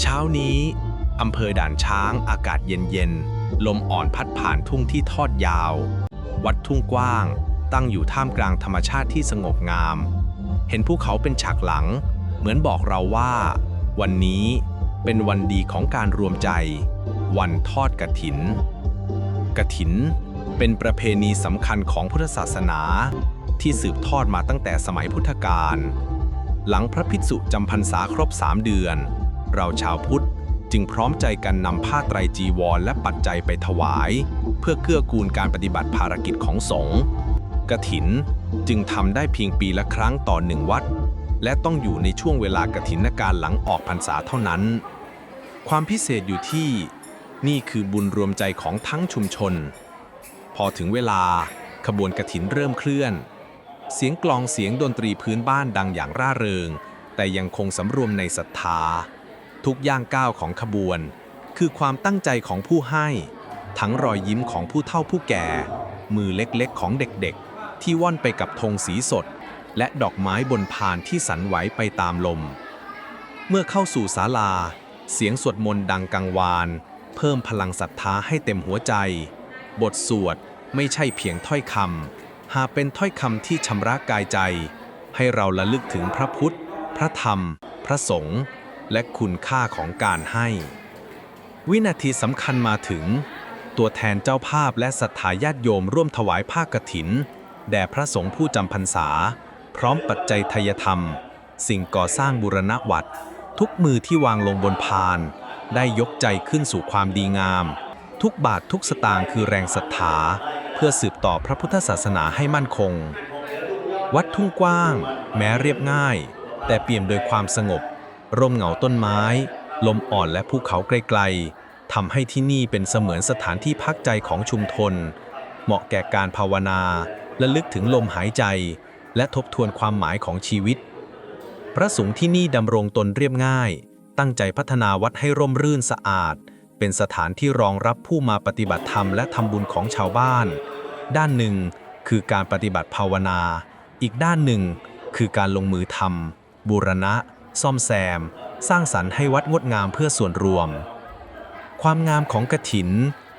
เช้านี้อำเภอด่านช้างอากาศเย็นๆ ลมอ่อนพัดผ่านทุ่งที่ทอดยาว วัดทุ่งกว้าง ตั้งอยู่ท่ามกลางธรรมชาติที่สงบงาม เห็นภูเขาเป็นฉากหลัง เหมือนบอกเราว่า วันนี้เป็นวันดีของการรวมใจ วันทอดกระถินกฐินเป็นประเพณีสำคัญของพุทธศาสนา ที่สืบทอดมาตั้งแต่สมัยพุทธกาลหลังพระภิกษุจำพรรษาครบสามเดือน เราชาวพุทธจึงพร้อมใจกันนำผ้าไตรจีวรและปัจจัยไปถวาย เพื่อเกื้อกูลการปฏิบัติภารกิจของสงฆ์กฐินจึงทำได้เพียงปีละครั้งต่อหนึ่งวัด และต้องอยู่ในช่วงเวลากฐินการหลังออกพรรษาเท่านั้น ความพิเศษอยู่ที่นี่คือบุญรวมใจของทั้งชุมชน พอถึงเวลาขบวนกระถินเริ่มเคลื่อน เสียงกลองเสียงดนตรีพื้นบ้านดังอย่างร่าเริง แต่ยังคงสำรวมในศรัทธา ทุกย่างก้าวของขบวน คือความตั้งใจของผู้ให้ ทั้งรอยยิ้มของผู้เฒ่าผู้แก่ มือเล็กๆของเด็กๆ ที่ว่อนไปกับธงสีสด และดอกไม้บนพานที่สันไหวไปตามลม เมื่อเข้าสู่ศาลา เสียงสวดมนต์ดังกังวาน เพิ่มพลังศรัทธาให้เต็มหัวใจ บทสวดไม่ใช่เพียงถ้อยคำหากเป็นถ้อยคำที่ชำระกายใจ ให้เราระลึกถึงพระพุทธ พระธรรม พระสงฆ์ และคุณค่าของการให้ วินาทีสำคัญมาถึง ตัวแทนเจ้าภาพและศรัทธาญาติโยมร่วมถวายผ้ากฐิน แด่พระสงฆ์ผู้จำพรรษา พร้อมปัจจัยทายธรรม สิ่งก่อสร้างบุรณวัดทุกมือที่วางลงบนพาน ได้ยกใจขึ้นสู่ความดีงาม ทุกบาททุกสตางค์คือแรงศรัทธา เพื่อสืบต่อพระพุทธศาสนาให้มั่นคง วัดทุ่งกว้าง แม้เรียบง่าย แต่เปี่ยมโดยความสงบ ร่มเงาต้นไม้ ลมอ่อนและภูเขาไกลๆทำให้ที่นี่เป็นเสมือนสถานที่พักใจของชุมชนเหมาะแก่การภาวนาและลึกถึงลมหายใจ และทบทวนความหมายของชีวิต พระสงฆ์ที่นี่ดำรงตนเรียบง่าย ตั้งใจพัฒนาวัดให้ร่มรื่นสะอาด เป็นสถานที่รองรับผู้มาปฏิบัติธรรมและทำบุญของชาวบ้าน ด้านหนึ่งคือการปฏิบัติภาวนา อีกด้านหนึ่งคือการลงมือทำบูรณะ ซ่อมแซม สร้างสรรค์ให้วัดงดงามเพื่อส่วนรวม ความงามของกฐิน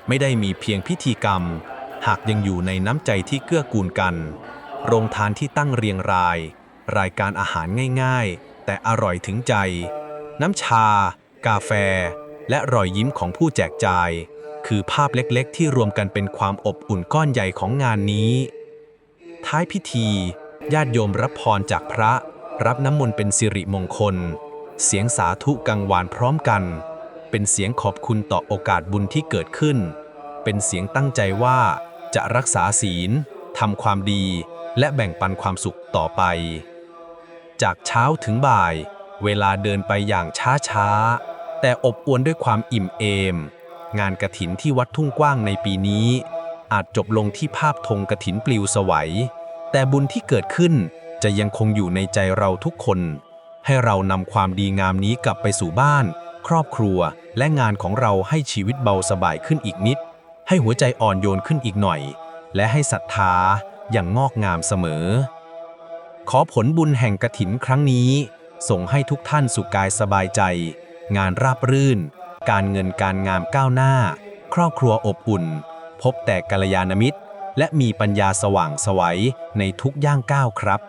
ไม่ได้มีเพียงพิธีกรรม หากยังอยู่ในน้ำใจที่เกื้อกูลกัน โรงทานที่ตั้งเรียงราย รายการอาหารง่ายๆ แต่อร่อยถึงใจ น้ำชา กาแฟ และรอยยิ้มของผู้แจกจ่าย คือภาพเล็กๆ ที่รวมกันเป็นความอบอุ่นก้อนใหญ่ของงานนี้ ท้ายพิธี ญาติโยมรับพรจากพระ รับน้ำมนต์เป็นสิริมงคล เสียงสาธุกังวานพร้อมกัน เป็นเสียงขอบคุณต่อโอกาสบุญที่เกิดขึ้น เป็นเสียงตั้งใจว่าจะรักษาศีลทำความดี และแบ่งปันความสุขต่อไป จากเช้าถึงบ่าย เวลาเดินไปอย่างช้าช้าๆแต่อบอวลด้วยความอิ่มเอม งานกระถินที่วัดทุ่งกว้างในปีนี้ อาจจบลงที่ภาพธงกระถินปลิวสวัย แต่บุญที่เกิดขึ้น จะยังคงอยู่ในใจเราทุกคน ให้เรานำความดีงามนี้กลับไปสู่บ้าน ครอบครัว และงานของเราให้ชีวิตเบาสบายขึ้นอีกนิด ให้หัวใจอ่อนโยนขึ้นอีกหน่อย และให้ศรัทธาอย่างงอกงามเสมอ ขอผลบุญแห่งกระถินครั้งนี้ ส่งให้ทุกท่านสุขกายสบายใจ งานราบรื่น การเงินการงามก้าวหน้า ครอบครัวอบอุ่น พบแต่กัลยาณมิตร และมีปัญญาสว่างไสวัยในทุกย่างก้าวครับ